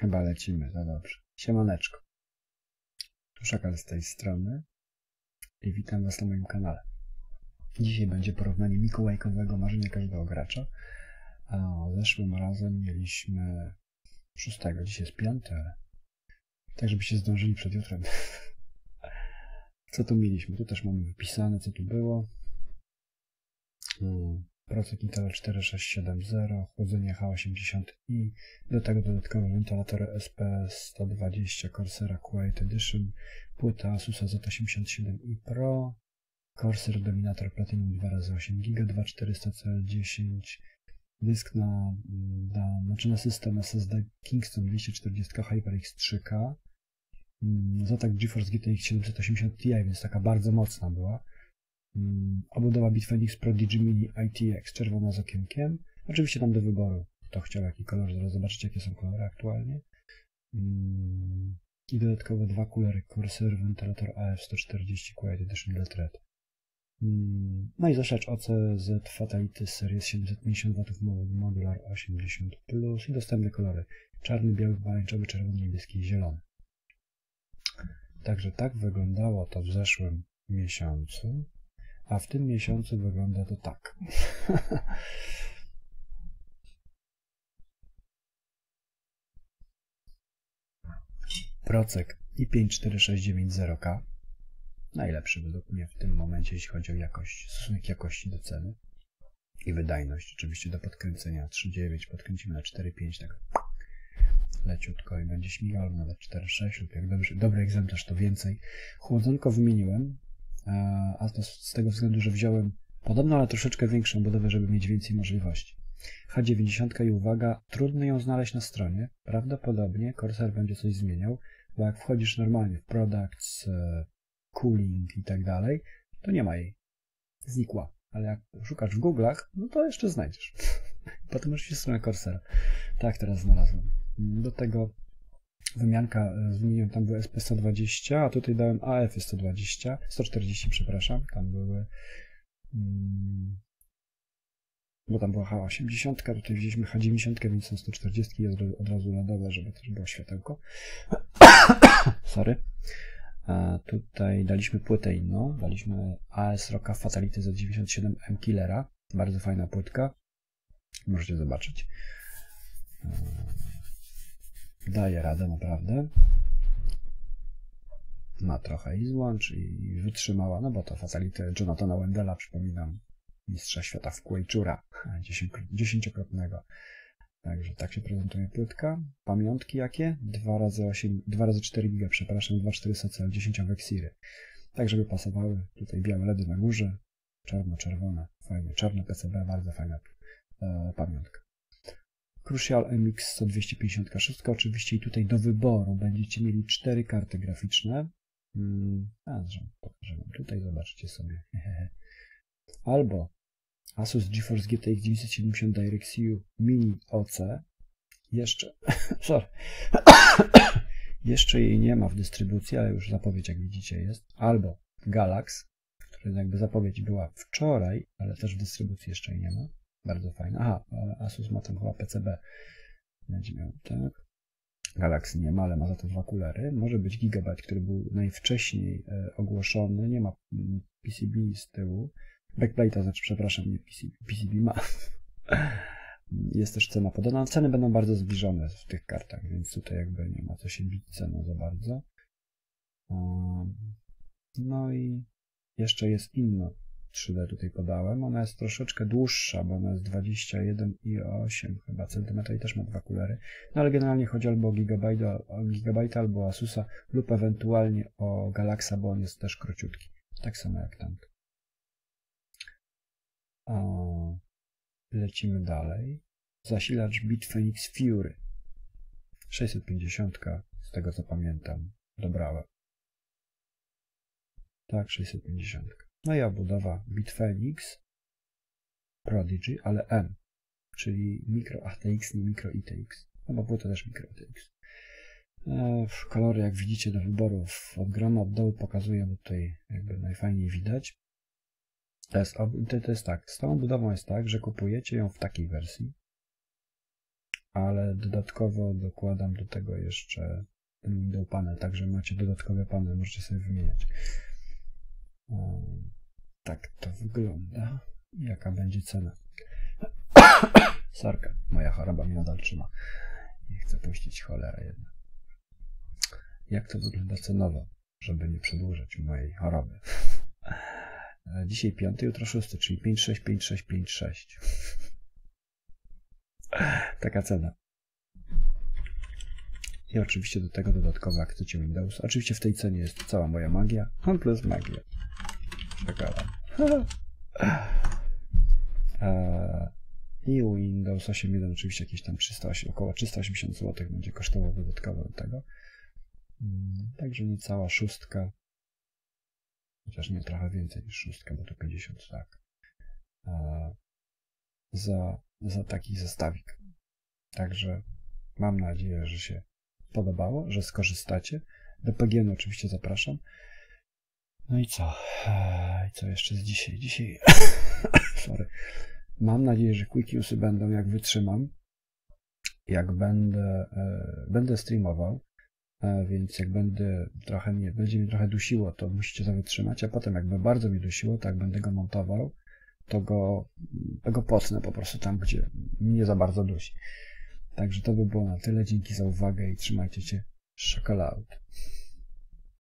Chyba lecimy, no dobrze. Siemaneczko. Szakal z tej strony i witam Was na moim kanale. Dzisiaj będzie porównanie mikołajkowego marzenia każdego gracza. A zeszłym razem mieliśmy szóstego, dzisiaj jest piąte, ale tak żebyście zdążyli przed jutrem. Co tu mieliśmy? Tu też mamy wypisane, co tu było. Hmm. Procek Intel 4670, chłodzenie H80i, do tego dodatkowy wentylator SP120 Corsera Quiet Edition, płyta Asusa Z87i Pro, Corsair Dominator Platinum 2x8 GB, 2400 CL10, dysk na, na, znaczy na system SSD Kingston 240 HyperX 3K, Zotac GeForce GTX 780 Ti, więc taka bardzo mocna była. Mm, obudowa Bitfenix Prodigy Mini ITX, czerwona z okienkiem. Oczywiście tam do wyboru, kto chciał jaki kolor, zaraz zobaczycie jakie są kolory aktualnie. Mm, I dodatkowo dwa kulery Corsair Ventilator AF140 Quiet Edition Letred. Mm, no i zaszczacz OCZ Fatality Series 750 W Modular 80+, i dostępne kolory czarny, biały, pomarańczowy, czerwony, niebieski i zielony. Także tak wyglądało to w zeszłym miesiącu. A w tym miesiącu wygląda to tak. Procek i 54690K. Najlepszy według mnie w tym momencie, jeśli chodzi o jakość, stosunek jakości do ceny. I wydajność oczywiście do podkręcenia 3.9 podkręcimy na 4.5 tak leciutko i będzie śmigał, nawet 4.6 lub jak dobry, dobry egzemplarz to więcej. Chłodzonko wymieniłem, a to z tego względu, że wziąłem podobną, ale troszeczkę większą budowę, żeby mieć więcej możliwości. H90 i uwaga, trudno ją znaleźć na stronie. Prawdopodobnie Corsair będzie coś zmieniał, bo jak wchodzisz normalnie w products, e, cooling i tak dalej, to nie ma jej. Znikła. Ale jak szukasz w Google'ach, no to jeszcze znajdziesz. Potem oczywiście stronę Corsair. Tak, teraz znalazłem. Do tego wymianka z e, wymieniłem tam były SP120, a tutaj dałem AF120, 140, przepraszam, tam były mm, bo tam była H80, tutaj wzięliśmy H90, więc są 140 jest od razu na żeby też było światełko. Sorry. A tutaj daliśmy płytę inną, daliśmy AS Rocka Fatality za 97 M Killera, bardzo fajna płytka, możecie zobaczyć. Daje radę naprawdę. Ma trochę i złącz i wytrzymała, no bo to facility Jonathana Wendela, przypominam, mistrza świata w Quake'ura, dziesięciokrotnego. Także tak się prezentuje płytka. Pamiątki jakie? 2 razy 8, 2 razy 4 giga, przepraszam, 2 4 SCL, 10 weksiry. Tak, żeby pasowały. Tutaj białe LEDy na górze, czarno-czerwone, fajnie, czarne PCB, bardzo fajna e, pamiątka. Crucial MX 1256. Oczywiście i tutaj do wyboru będziecie mieli cztery karty graficzne. Hmm, a, pokażę wam tutaj, zobaczcie sobie. Albo Asus GeForce GTX 970 DirectX Mini OC. Jeszcze, sorry. Jeszcze jej nie ma w dystrybucji, ale już zapowiedź, jak widzicie, jest. Albo Galax, który jakby zapowiedź była wczoraj, ale też w dystrybucji jeszcze jej nie ma. Bardzo fajne. Aha, Asus ma tam chyba PCB. Będzie miał, tak. Galaxy nie ma, ale ma za to dwa kulery. Może być Gigabyte, który był najwcześniej e, ogłoszony. Nie ma mm, PCB z tyłu. Backplate'a, znaczy, przepraszam, nie PCB, PCB ma. Jest też cena podana. Ceny będą bardzo zbliżone w tych kartach, więc tutaj jakby nie ma co się bić ceną za bardzo. No i jeszcze jest inno 3D tutaj podałem. Ona jest troszeczkę dłuższa, bo ona jest 21,8 chyba centymetra i też ma dwa kulery. No ale generalnie chodzi albo o Gigabyte, o Gigabyte albo Asusa lub ewentualnie o Galaxa, bo on jest też króciutki. Tak samo jak. O, lecimy dalej. Zasilacz Bitfenix Fury. 650, z tego co pamiętam, dobrałem. Tak, 650. No i obudowa Bitfenix Prodigy, ale M, czyli Micro ATX, nie Micro ITX. No bo było to też Micro ATX. E, kolory, jak widzicie, do wyborów od groma od dołu pokazuję, bo tutaj jakby najfajniej widać. To jest, to jest tak, z tą budową jest tak, że kupujecie ją w takiej wersji. ale dodatkowo dokładam do tego jeszcze ten window panel, także macie dodatkowe panel, możecie sobie wymieniać. Tak to wygląda. Jaka będzie cena? Sarka, moja choroba mnie nadal trzyma. Nie chcę puścić cholera jedna. Jak to wygląda cenowo, żeby nie przedłużać mojej choroby? Dzisiaj piąty, jutro szósty, czyli 5, 6, 5, 6, 5, 6. Taka cena. I oczywiście do tego dodatkowe akcje Windows. Oczywiście w tej cenie jest cała moja magia. On plus magia. Czekałem. I Windows 8.1 oczywiście jakieś tam 308, około 380 zł będzie kosztowało dodatkowo do tego. Mm, także niecała szóstka. Chociaż nie trochę więcej niż szóstka, bo to 50, tak. Za, za taki zestawik. Także mam nadzieję, że się podobało, że skorzystacie. Do PGN oczywiście zapraszam. No i co? I co jeszcze z dzisiaj? Dzisiaj. Sorry. Mam nadzieję, że quick newsy będą jak wytrzymam. Jak będę, e, będę streamował, e, więc jak będę trochę mnie, będzie mi trochę dusiło, to musicie to wytrzymać, a potem jakby bardzo mi dusiło, to jak będę go montował, to go, to go potnę po prostu tam, gdzie mnie za bardzo dusi. Także to by było na tyle. Dzięki za uwagę i trzymajcie się. Czekolad.